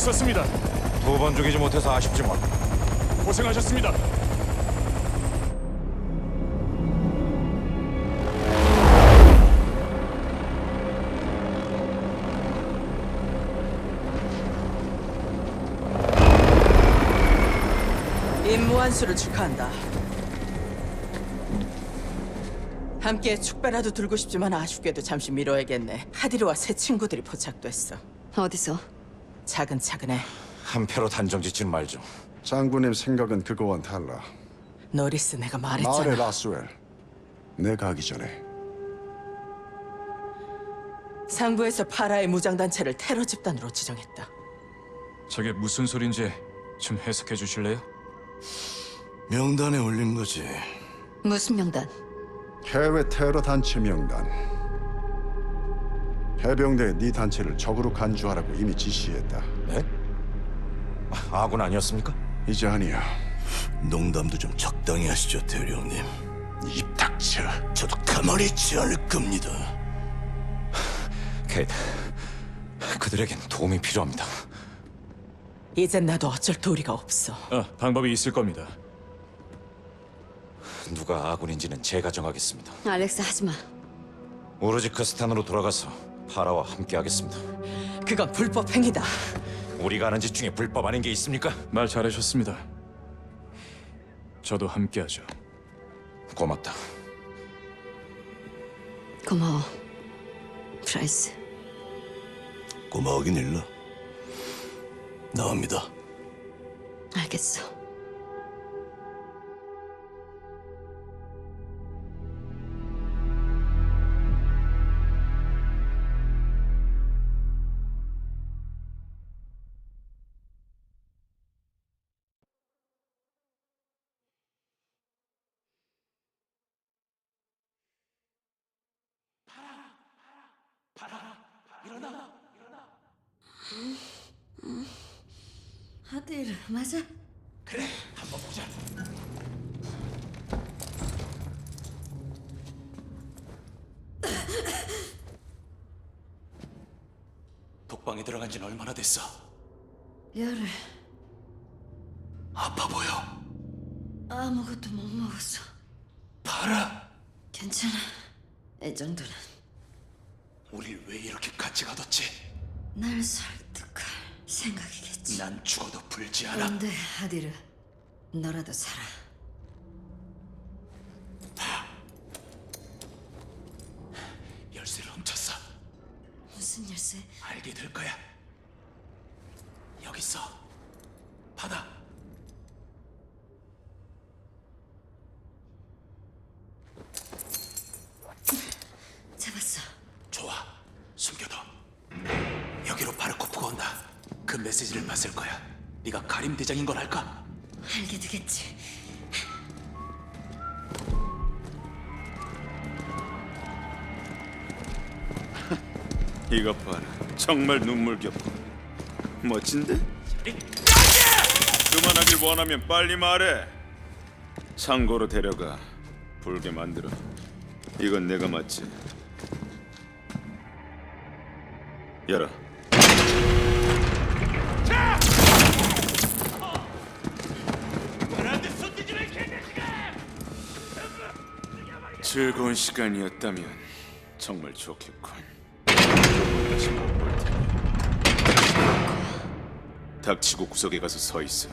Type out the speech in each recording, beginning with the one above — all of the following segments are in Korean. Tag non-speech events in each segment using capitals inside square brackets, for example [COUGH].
있었습니다. 두 번 죽이지 못해서 아쉽지만 고생하셨습니다. 임무 완수를 축하한다. 함께 축배라도 들고 싶지만 아쉽게도 잠시 미뤄야겠네. 하디르와 새 친구들이 포착됐어. 어디서? 차근차근해. 한 패로 단정 짓지는 말죠. 장군님 생각은 그거와는 달라. 노리스 내가 말했잖아. 말해 라스웰. 내가 하기 전에 상부에서 파라의 무장단체를 테러 집단으로 지정했다. 저게 무슨 소린지 좀 해석해 주실래요? 명단에 올린 거지. 무슨 명단? 해외 테러 단체 명단. 해병대 네 단체를 적으로 간주하라고 이미 지시했다. 네? 아, 아군 아니었습니까? 이제 아니야. 농담도 좀 적당히 하시죠, 대령님. 입 닥쳐. 저도 가만히 있지 않을 겁니다. 케이트, 그들에겐 도움이 필요합니다. 이젠 나도 어쩔 도리가 없어. 아, 방법이 있을 겁니다. 누가 아군인지는 제가 정하겠습니다. 알렉스 하지 마. 우르지크스탄으로 돌아가서 파라와 함께하겠습니다. 그건 불법 행위다. 우리가 하는 짓 중에 불법 아닌 게 있습니까? 말 잘하셨습니다. 저도 함께하죠. 고맙다. 고마워. 프라이스. 고마우긴 일러. 나옵니다. 알겠어. 하디르 맞아? 독방에 들어간 지는 얼마나 됐어? 열을 아파 보여. 아무것도 못 먹었어. 봐라. 괜찮아. 이 정도는 우릴 왜 이렇게 같이 가뒀지? 날 설득할 생각이겠지. 난 죽어도 불지 않아. 안돼 하디르. 너라도 살아. 열쇠를 훔쳤어. 무슨 열쇠? 알게 될 거야. 여기 있어. 받아. 잡았어. 좋아. 숨겨둬. 여기로 바르코프가 온다. 그 메시지를 봤을 거야. 네가 가림 대장인 걸 알까? 알게 되겠지. [LAUGHS] 이것 봐라 정말 눈물겹고 멋진데? 그만하길 원하면 빨리 말해 창고로 데려가 불게 만들어 이건 내가 맞지 열어 즐거운 시간이었다면 정말 좋겠군 다시 못볼 테니 닥치고 구석에 가서 서 있어.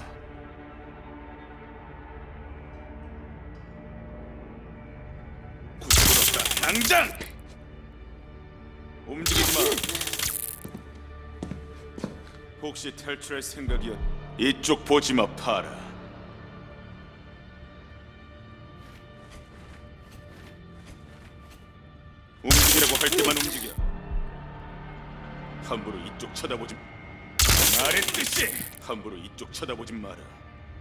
구석으로 가 당장 움직이지 마. 혹시 탈출할 생각이었? 이쪽 보지 마 파라. 함부로 이쪽 쳐다보지 말했듯이. 함부로 이쪽 쳐다보지 마라.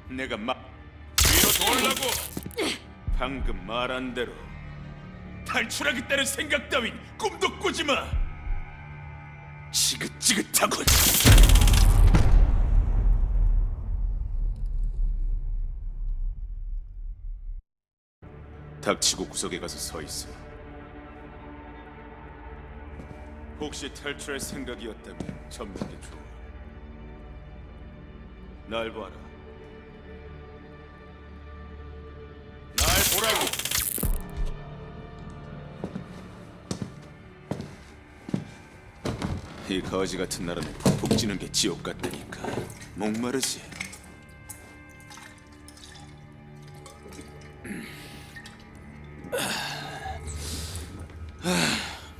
내가 막 뒤로 돌라고. [LAUGHS] 방금 말한 대로 탈출하겠다는 생각 따윈 꿈도 꾸지 마. 지긋지긋하군. 닥치고 구석에 가서 서 있어 혹시 탈출할 생각이었다면 접는 게 좋아. 날 봐라. 날 보라고. 이 거지 같은 나라는 푹 찌는 게 지옥 같다니까. 목마르지. 음. 아,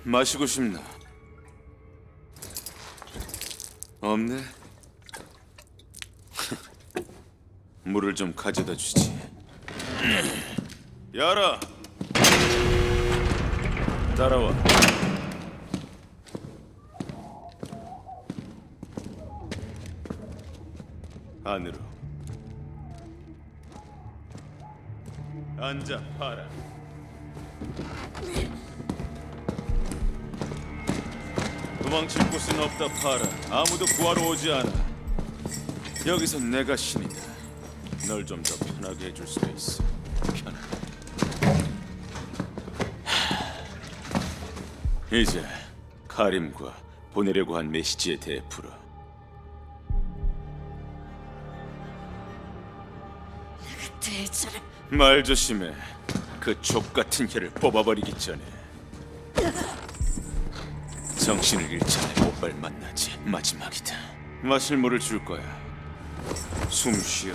마시고 싶나? 좀 가져다 주지. 열어. 따라와. 안으로. 앉아 봐라. 도망칠 곳은 없다 파라. 아무도 구하러 오지 않아. 여기서 내가 신이다. 널 좀 더 편하게 해줄 수가 있어. 편하게. 하, 이제 카림과 보내려고 한 메시지에 대해 풀어. 대처럼 말 조심해. 그 족 같은 혀를 뽑아버리기 전에. 정신을 잃지 않을 오빠를 만나지 마지막이다. 마실 물을 줄 거야. 숨 쉬어.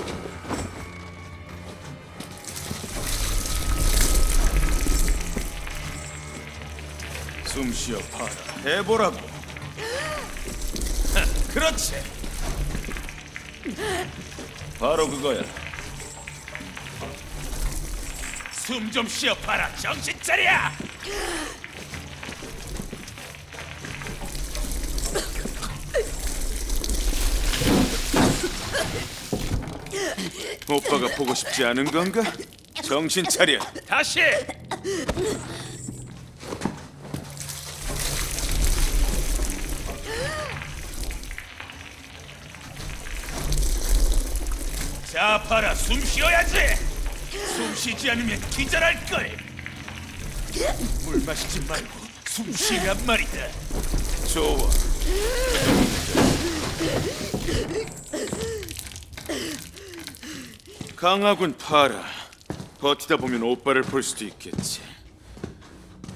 숨 쉬어 봐라. 해보라고. 하, [LAUGHS] 그렇지. 바로 그거야. 숨 좀 쉬어 봐라. 정신 차려. 오빠가 보고 싶지 않은 건가? 정신 차려. 다시. 자, 봐라. 숨 쉬어야지. 숨 쉬지 않으면 기절할 걸. 물 마시지 말고 숨 쉬란 말이다. 좋아. 강하군 파라. 버티다 보면 오빠를 볼 수도 있겠지.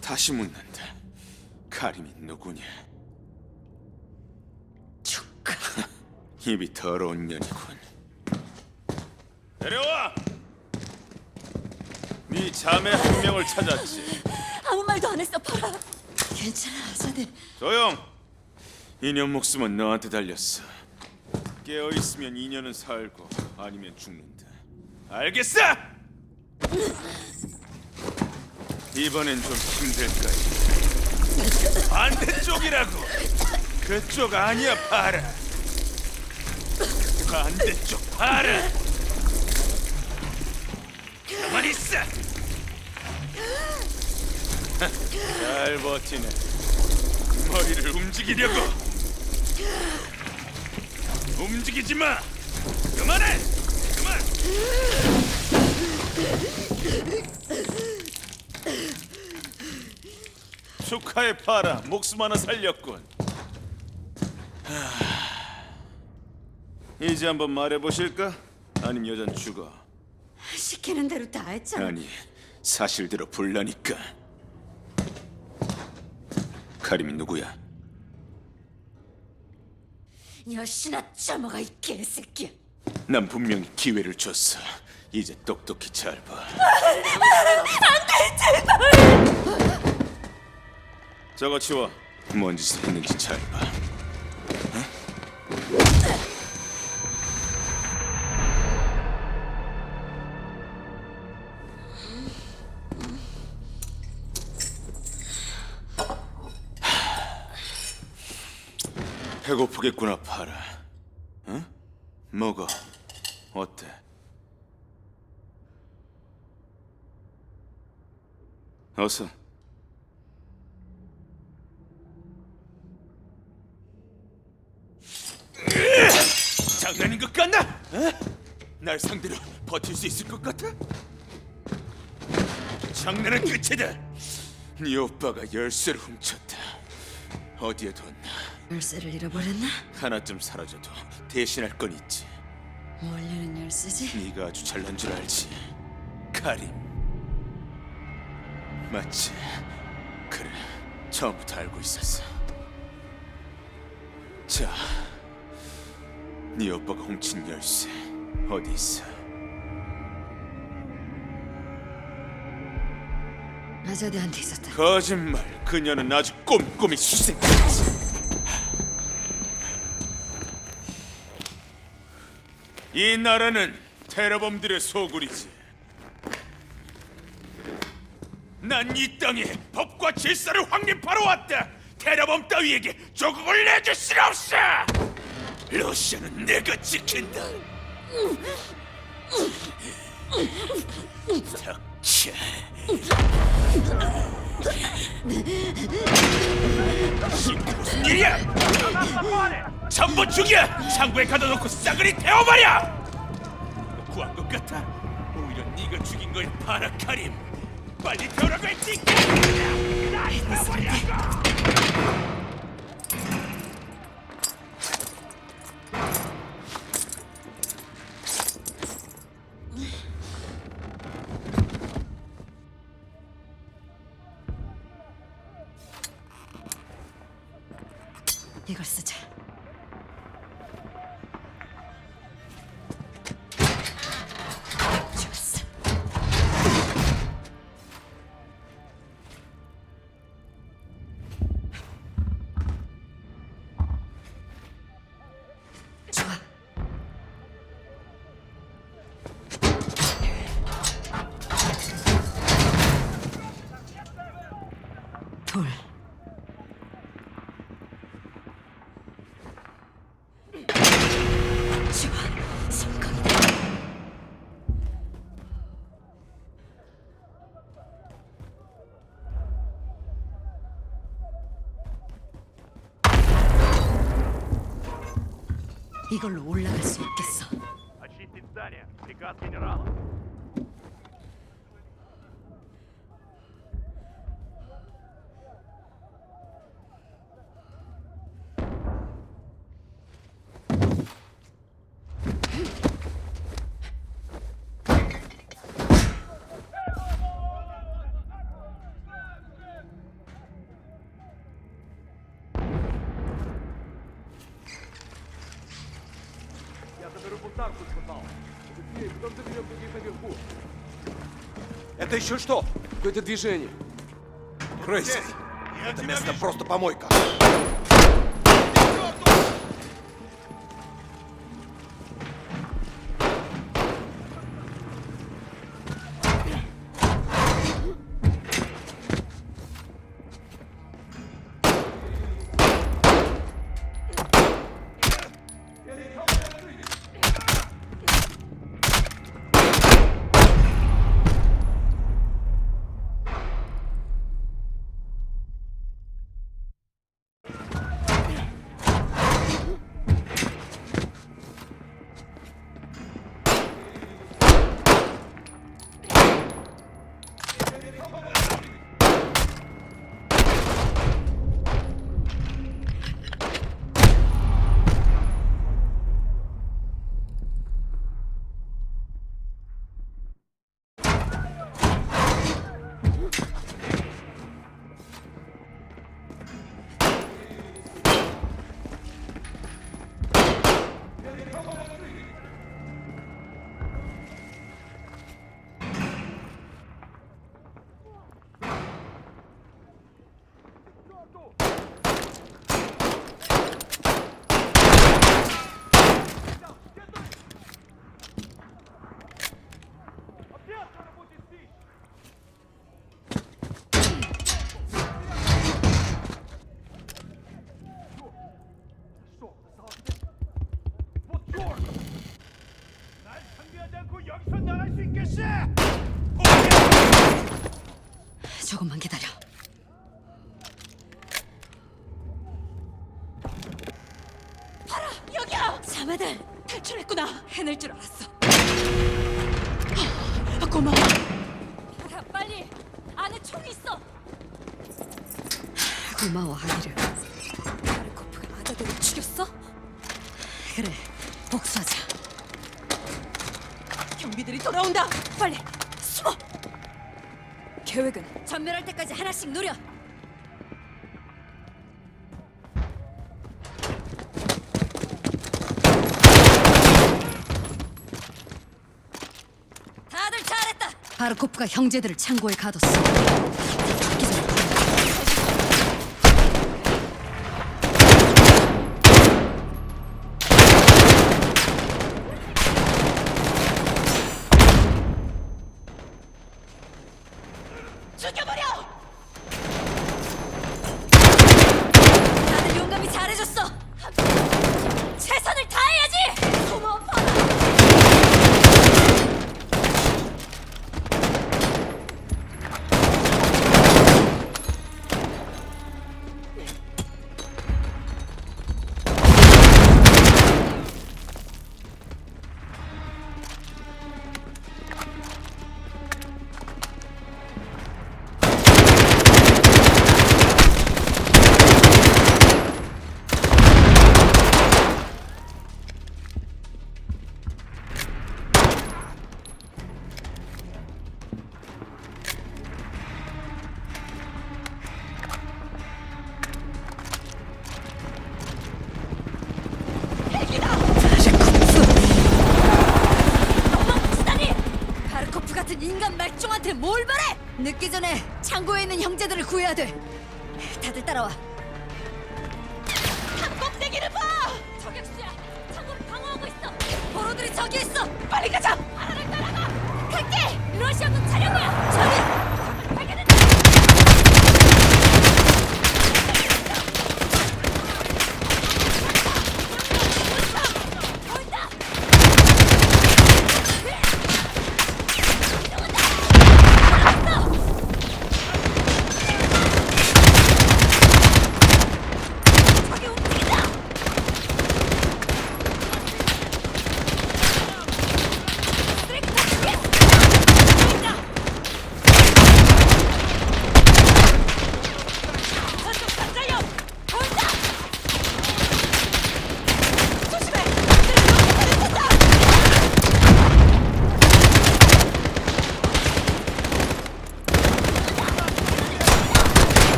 다시 묻는다. 카림이 누구냐? 축하. [LAUGHS] 입이 더러운 년이군. 내려와. 네 자매 한 명을 찾았지. 아무 말도 안 했어, 파라. 괜찮아, 아자네. 조용. 이년 목숨은 너한테 달렸어. 깨어 있으면 이년은 살고 아니면 죽는다. 알겠어? 이번엔 좀 힘들 거야. 반대쪽이라고. 그쪽 아니야, 봐라. 반대쪽 봐라. 가만히 있어. 잘 버티네. 머리를 움직이려고 움직이지 마 그만해 그만 축하해 파라 목숨 하나 살렸군 하... 이제 한번 말해보실까? 아님 여잔 죽어 시키는 대로 다 했잖아. 아니 사실대로 불라니까 카림이 누구야? 여신아 짜먹어, 이 개새끼야. 난 분명히 기회를 줬어. 이제 똑똑히 잘 봐. 저거 치워. 뭔 짓을 했는지 잘 봐. 배고프겠구나, 파라. 응? 먹어. 어때? 어서. 장난인 것 같나? 어? 날 상대로 버틸 수 있을 것 같아? 장난은 끝이다. 네 오빠가 열쇠를 훔쳤다. 어디에 뒀나? 열쇠를 잃어버렸나? 하나쯤 사라져도 대신할 건 있지. 원래는 열쇠지? 네가 아주 잘난 줄 알지. 카림. 맞지? 그래. 처음부터 알고 있었어. 자, 네 오빠가 훔친 열쇠 어디 있어? 아자드한테 있었다. 거짓말. 그녀는 아주 꼼꼼히 수색했지. 이 나라는 테러범들의 소굴이지. 난 이 땅에 법과 질서를 확립하러 왔다. 테러범 따위에게 조국을 내줄 수 없어. 러시아는 내가 지킨다. 닥쳐. 무슨 일이야? 전부 죽여! 창고에 가둬놓고 싸그리 태워버려! 구한 것 같아. 오히려 네가 죽인 거야, 파라카림. 빨리 태우라고 했지. 나 태워버려! 이걸로 올라갈 수 있겠어. Очистить здание. Приказ генерала. Это еще что? Какое-то движение. Крейси. Это место просто помойка. 조금만 기다려. 봐라, 여기야! 자매들 탈출했구나. 해낼 줄 알았어. 아, 고마워. 봐라, 빨리. 안에 총 있어. 아, 고마워, 하기를. 마르코프가 아자들을 죽였어? 그래, 복수하자. 경비들이 돌아온다. 빨리 계획은? 전멸할 때까지 하나씩 노려. 다들 잘했다. 바르코프가 형제들을 창고에 가뒀어. 구해야 돼.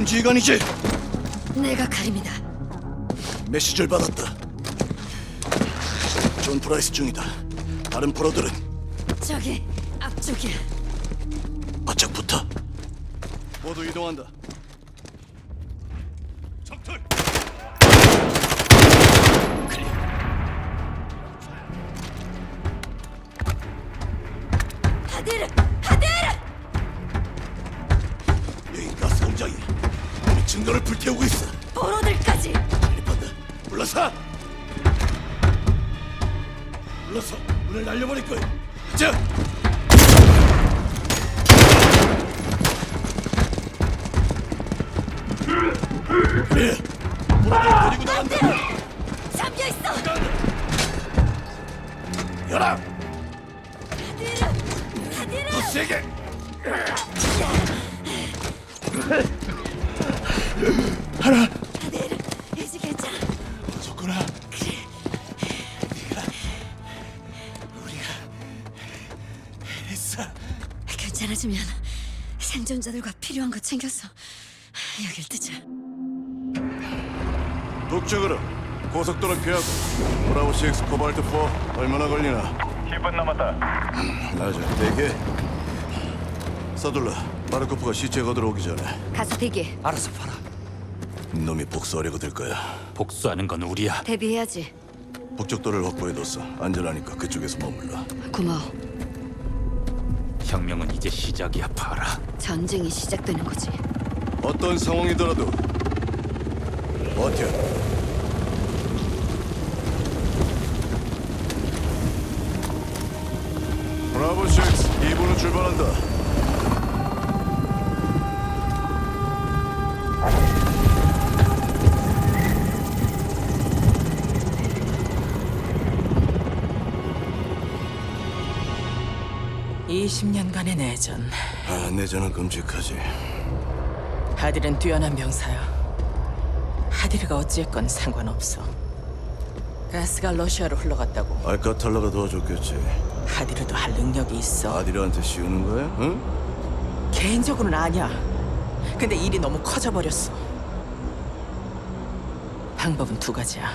림 지휘관이지? 내가 가림이다. 메시지를 받았다. 존 프라이스 중이다. 다른 포로들은 저기 앞쪽이야. 바짝 붙어. 모두 이동한다. 증거를 불태우고 있어. 포로들까지. 진입한다. 물러서. 물러서 문을 날려버릴 거야. 자. 그래. 문을 데리고 나간다. 잠겨 있어. 열어. 하디르, 하디르. 더 세게. 괜찮아지면 생존자들과 필요한 거 챙겼어. 여길 뜨자. 북쪽으로 고속도로 피하고 브라보 6 코발트 4 얼마나 걸리나? 10분 남았다. 맞아 대기 서둘러 마르코프가 시체 거들어 오기 전에 가서 대기. 알아서 봐라. 놈이 복수하려고 들 거야 복수하는 건 우리야. 대비해야지. 북쪽도를 확보해뒀어 안전하니까 그쪽에서 머물러 고마워. 혁명은 이제 시작이야, 봐라. 전쟁이 시작되는 거지. 어떤 상황이더라도 버텨 브라보 6 2부로 출발한다 이십 년간의 내전. 아, 내전은 끔찍하지 하딜은 뛰어난 병사야. 하딜이가 어찌했건 상관없어. 가스가 러시아로 흘러갔다고 알카탈라가 도와줬겠지 하딜이도 할 능력이 있어. 아디르한테 씌우는 거야? 응? 개인적으로는 아니야. 근데 일이 너무 커져버렸어. 방법은 두 가지야.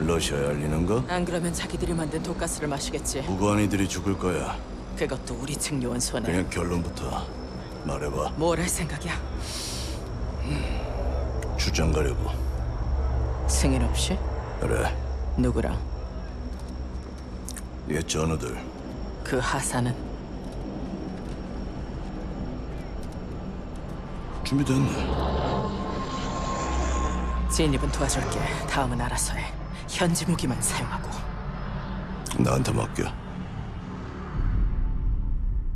러시아에 알리는 거? 안 그러면 자기들이 만든 독가스를 마시겠지. 무고한이들이 죽을 거야 그것도 우리 측 요원 손에. 그냥 결론부터 말해봐 뭘 할 생각이야? 출장 가려고 승인 없이? 그래 누구랑? 옛 전우들 그 하사는? 준비됐네 진입은 도와줄게. 다음은 알아서 해. 현지 무기만 사용하고. 나한테 맡겨